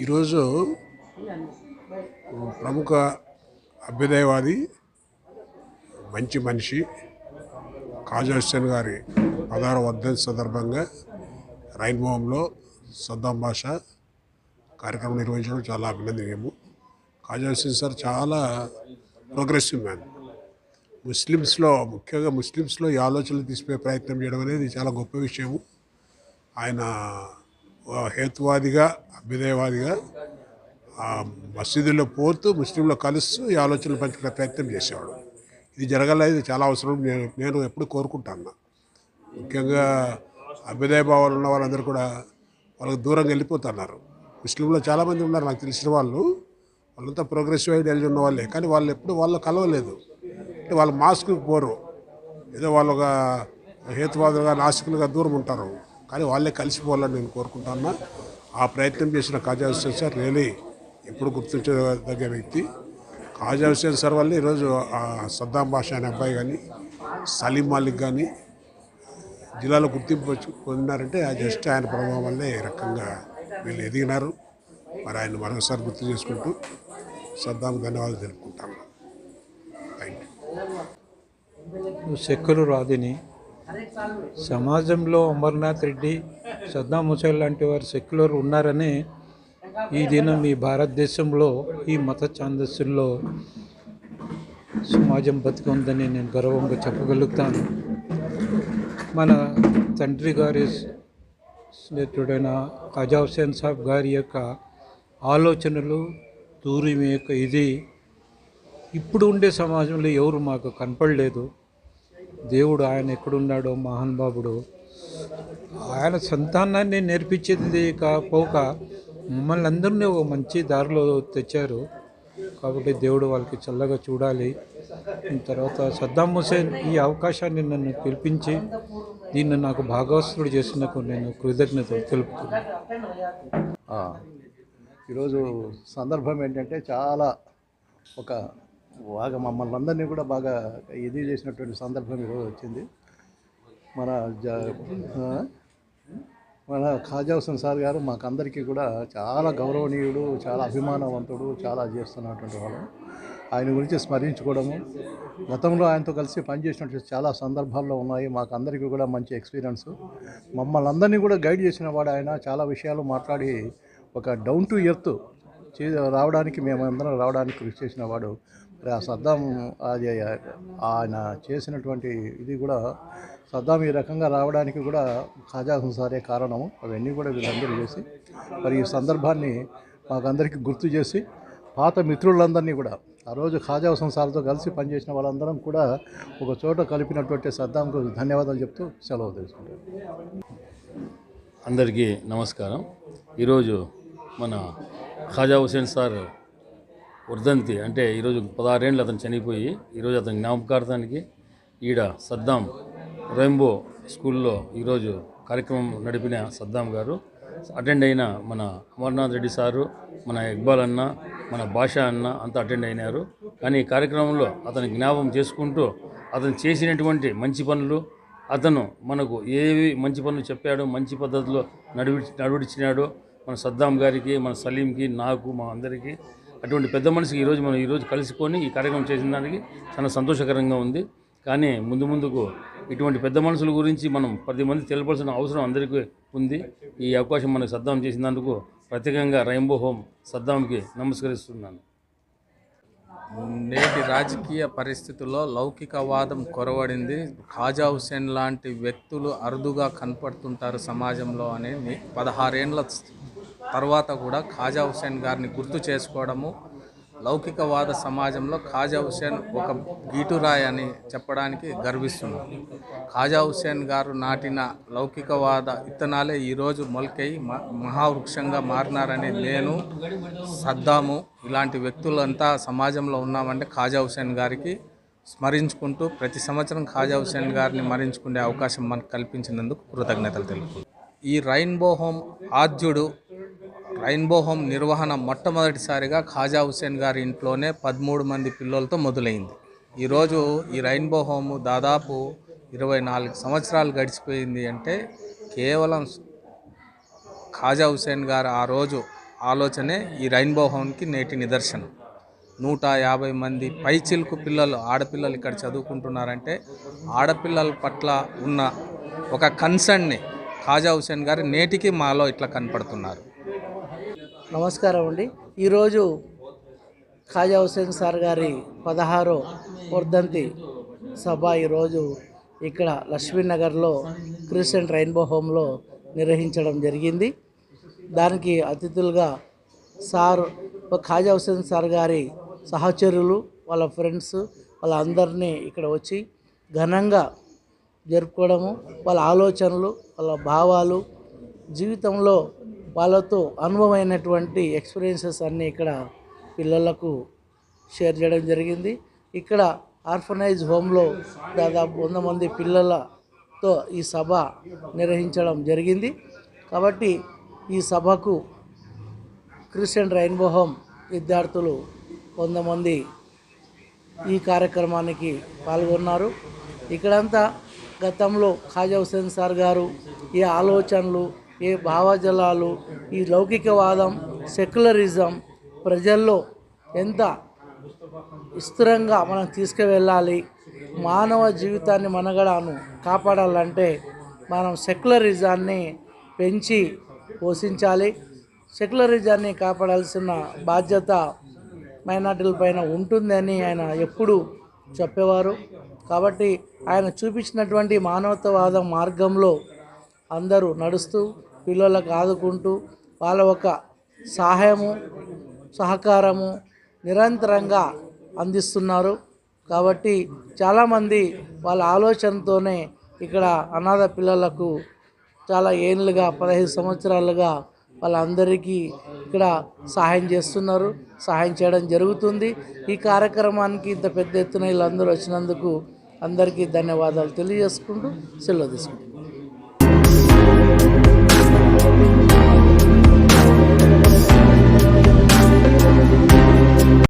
ఈరోజు ప్రముఖ అభ్యుదయవాది మంచి మనిషి కాజా హుస్సేన్ గారి పదహారు వర్ధన్ సందర్భంగా రైన్బోమ్లో సద్దాం భాష కార్యక్రమం నిర్వహించడం చాలా అభినందనీయము. కాజా హుస్సేన్ సార్ చాలా ప్రోగ్రెసివ్ మ్యాన్ ముస్లిమ్స్లో ముఖ్యంగా ముస్లిమ్స్లో ఈ ఆలోచనలు తీసిపోయే ప్రయత్నం చేయడం అనేది చాలా గొప్ప విషయము. ఆయన హేతువాదిగా అభ్యుదయవాదిగా మసీదుల్లో మసీదులో పోతూ ముస్లింలో కలుస్తూ ఈ ఆలోచనలు పంచుకునే ప్రయత్నం చేసేవాడు. ఇది జరగాలనేది చాలా అవసరం నేను నేను ఎప్పుడు కోరుకుంటాను. ముఖ్యంగా అభ్యుదయ భావాలు ఉన్న వాళ్ళందరూ కూడా వాళ్ళకి దూరంగా వెళ్ళిపోతున్నారు. ముస్లింలో చాలామంది ఉన్నారు నాకు తెలిసిన వాళ్ళు. వాళ్ళంతా ప్రోగ్రెసివ్ ఐడియాలజీ ఉన్న వాళ్ళే కానీ వాళ్ళు ఎప్పుడు వాళ్ళు కలవలేదు. అంటే వాళ్ళు మాస్క్కి పోరు. ఏదో వాళ్ళు ఒక హేతువాదులుగా నాసికులుగా దూరం ఉంటారు. కానీ వాళ్ళే కలిసిపోవాలని నేను కోరుకుంటున్నా. ఆ ప్రయత్నం చేసిన కాజా హుస్సేన్ సార్ రియలీ ఎప్పుడు గుర్తించదగ్గ వ్యక్తి. కాజా హుస్సేన్ సార్ వల్ల ఈరోజు సద్దాం బాషా అనే అబ్బాయి కానీ సలీం మాలిక్ కానీ జిల్లాలో గుర్తింపు పొందినారంటే ఆ జస్ట్ ఆయన ప్రభావం వల్లే ఈ రకంగా వీళ్ళు ఎదిగినారు. మరి ఆయన మరొకసారి గుర్తు చేసుకుంటూ సద్దాం ధన్యవాదాలు తెలుపుకుంటాను. థ్యాంక్ యూ సెక్యులర్వాదిని సమాజంలో అమర్నాథ్ రెడ్డి సద్దాం హుసేన్ లాంటి వారు సెక్యులర్ ఉన్నారని ఈ దినం ఈ భారతదేశంలో ఈ మత ఛాందస్సుల్లో సమాజం బతికుందని నేను గర్వంగా చెప్పగలుగుతాను. మన తండ్రి గారి స్నేహితుడైన ఖజా హుసేన్ సాబ్ గారి యొక్క ఆలోచనలు దూరం యొక్క ఇది. ఇప్పుడు ఉండే సమాజంలో ఎవరు మాకు కనపడలేదు. దేవుడు ఆయన ఎక్కడున్నాడో మహానుభావుడు ఆయన సంతానాన్ని నేర్పించేది కాకపోక మమ్మల్ని అందరినీ ఒక మంచి దారిలో తెచ్చారు. కాబట్టి దేవుడు వాళ్ళకి చల్లగా చూడాలి. తర్వాత సద్దాం హుసేన్ ఈ అవకాశాన్ని నన్ను పిలిపించి దీన్ని నాకు భాగవస్తుడు చేసినకు నేను కృతజ్ఞతలు తెలుపుతున్నాను. ఈరోజు సందర్భం ఏంటంటే చాలా ఒక బాగా మమ్మల్ని అందరినీ కూడా బాగా ఇది చేసినటువంటి సందర్భం ఈరోజు వచ్చింది. మన మన ఖాజా హుసేన్ సార్ గారు మాకందరికీ కూడా చాలా గౌరవనీయుడు చాలా అభిమానవంతుడు చాలా చేస్తున్నటువంటి వాడు. ఆయన గురించి స్మరించుకోవడము గతంలో ఆయనతో కలిసి పనిచేసినటువంటి చాలా సందర్భాల్లో ఉన్నాయి. మాకు అందరికీ కూడా మంచి ఎక్స్పీరియన్స్. మమ్మల్ని అందరినీ కూడా గైడ్ చేసిన వాడు ఆయన. చాలా విషయాలు మాట్లాడి ఒక డౌన్ టు ఎర్త్ చే రావడానికి మేమందరం రావడానికి కృషి చేసిన వాడు. సద్దాం అది ఆయన చేసినటువంటి ఇది కూడా సద్దాం ఈ రకంగా రావడానికి కూడా ఖాజా హుసేన్ సారే కారణము. అవన్నీ కూడా వీళ్ళందరూ చేసి మరి ఈ సందర్భాన్ని మాకందరికీ గుర్తు చేసి పాత మిత్రులందరినీ కూడా ఆ రోజు ఖాజా హుసేన్ సార్తో కలిసి పనిచేసిన వాళ్ళందరం కూడా ఒక చోట కలిపినటువంటి సద్దాంకు ధన్యవాదాలు చెప్తూ సెలవు తీసుకుంటాను అందరికీ నమస్కారం. ఈరోజు మన ఖాజా హుసేన్ సార్ వర్ధంతి అంటే ఈరోజు పదహారేళ్ళు అతను చనిపోయి ఈరోజు అతని జ్ఞాపకార్థానికి ఈడ సద్దాం రెయిన్బో స్కూల్లో ఈరోజు కార్యక్రమం నడిపిన సద్దాం గారు. అటెండ్ అయిన మన అమర్నాథ్ రెడ్డి సారు మన ఇక్బాల్ అన్న మన భాష అన్న అంతా అటెండ్ అయినారు. కానీ ఈ కార్యక్రమంలో అతని జ్ఞాపం చేసుకుంటూ అతను చేసినటువంటి మంచి పనులు అతను మనకు ఏవి మంచి పనులు చెప్పాడో మంచి పద్ధతిలో నడివి నడిపించినాడో మన సద్దాం గారికి మన సలీంకి నాకు మా అందరికీ అటువంటి పెద్ద మనిషికి ఈరోజు మనం ఈరోజు కలుసుకొని ఈ కార్యక్రమం చేసిన దానికి చాలా సంతోషకరంగా ఉంది. కానీ ముందు ముందుకు ఇటువంటి పెద్ద మనుషుల గురించి మనం పది మంది తెలపాల్సిన అవసరం అందరికీ ఉంది. ఈ అవకాశం మనకు సద్దాం చేసినందుకు ప్రత్యేకంగా రైంబో హోమ్ సద్దాంకి నమస్కరిస్తున్నాను. నేటి రాజకీయ పరిస్థితుల్లో లౌకికవాదం కొరవడింది. ఖాజా హుసేన్ లాంటి వ్యక్తులు అరుదుగా కనపడుతుంటారు సమాజంలో అని పదహారేండ్ల తర్వాత కూడా ఖాజా హుసేన్ గారిని గుర్తు చేసుకోవడము లౌకికవాద సమాజంలో ఖాజా హుసేన్ ఒక గీటురాయి అని చెప్పడానికి గర్విస్తున్నాం. ఖాజా హుసేన్ గారు నాటిన లౌకికవాద ఇత్తనాలే ఈరోజు మొలకై మ- మహావృక్షంగా మారినారని నేను సద్దాము. ఇలాంటి వ్యక్తులంతా సమాజంలో ఉన్నామంటే ఖాజా హుసేన్ గారికి స్మరించుకుంటూ ప్రతి సంవత్సరం ఖాజా హుసేన్ గారిని మరించుకునే అవకాశం మనకు కల్పించినందుకు కృతజ్ఞతలు తెలుపు ఈ రైన్బో హోమ్ ఆద్యుడు రైన్బో హోమ్ నిర్వహణ మొట్టమొదటిసారిగా ఖాజా హుసేన్ గారి ఇంట్లోనే పదమూడు మంది పిల్లలతో మొదలైంది. ఈరోజు ఈ రైన్బో హోమ్ దాదాపు ఇరవై నాలుగు సంవత్సరాలు గడిచిపోయింది అంటే కేవలం ఖాజా హుసేన్ గారు ఆ రోజు ఆలోచనే ఈ రైన్బో హోమ్కి నేటి నిదర్శనం. నూట యాభై మంది పైచిలుకు పిల్లలు ఆడపిల్లలు ఇక్కడ చదువుకుంటున్నారంటే ఆడపిల్లల పట్ల ఉన్న ఒక కన్సర్న్ని ఖాజా హుసేన్ గారు నేటికి మాలో ఇట్లా కనపడుతున్నారు. నమస్కారం అండి. ఈరోజు ఖాజా హుసేన్ సార్ గారి పదహారో వర్ధంతి సభ ఈరోజు ఇక్కడ లక్ష్మీనగర్లో క్రిస్టియన్ రెయిన్బో హోమ్లో నిర్వహించడం జరిగింది. దానికి అతిథులుగా సార్ ఖాజా హుసేన్ సార్ గారి సహచరులు వాళ్ళ ఫ్రెండ్స్ వాళ్ళందరినీ ఇక్కడ వచ్చి ఘనంగా జరుపుకోవడము వాళ్ళ ఆలోచనలు వాళ్ళ భావాలు జీవితంలో వాళ్ళతో అనుభవమైనటువంటి ఎక్స్పీరియన్సెస్ అన్నీ ఇక్కడ పిల్లలకు షేర్ చేయడం జరిగింది. ఇక్కడ ఆర్ఫనైజ్ హోమ్లో దాదాపు వంద మంది పిల్లలతో ఈ సభ నిర్వహించడం జరిగింది. కాబట్టి ఈ సభకు క్రిస్టియన్ రెయిన్బో హోమ్ విద్యార్థులు వంద మంది ఈ కార్యక్రమానికి పాల్గొన్నారు. ఇక్కడంతా గతంలో ఖాజా హుసేన్ సార్ గారు ఈ ఆలోచనలు ఏ భావజలాలు ఈ లౌకికవాదం సెక్యులరిజం ప్రజల్లో ఎంత విస్తృంగా మనం తీసుకువెళ్ళాలి మానవ జీవితాన్ని మనగడను కాపాడాలంటే మనం సెక్యులరిజాన్ని పెంచి పోషించాలి. సెక్యులరిజాన్ని కాపాడాల్సిన బాధ్యత మైనార్టీల పైన ఉంటుందని ఆయన ఎప్పుడూ చెప్పేవారు. కాబట్టి ఆయన చూపించినటువంటి మానవతావాద మార్గంలో అందరూ నడుస్తూ పిల్లలకు ఆదుకుంటూ వాళ్ళ ఒక సహాయము సహకారము నిరంతరంగా అందిస్తున్నారు. కాబట్టి చాలామంది వాళ్ళ ఆలోచనతోనే ఇక్కడ అనాథ పిల్లలకు చాలా ఏళ్ళుగా పదహైదు సంవత్సరాలుగా వాళ్ళందరికీ ఇక్కడ సహాయం చేస్తున్నారు. సహాయం చేయడం జరుగుతుంది. ఈ కార్యక్రమానికి ఇంత పెద్ద ఎత్తున వీళ్ళందరూ వచ్చినందుకు అందరికీ ధన్యవాదాలు తెలియజేసుకుంటూ సెలవు తీసుకుంటాం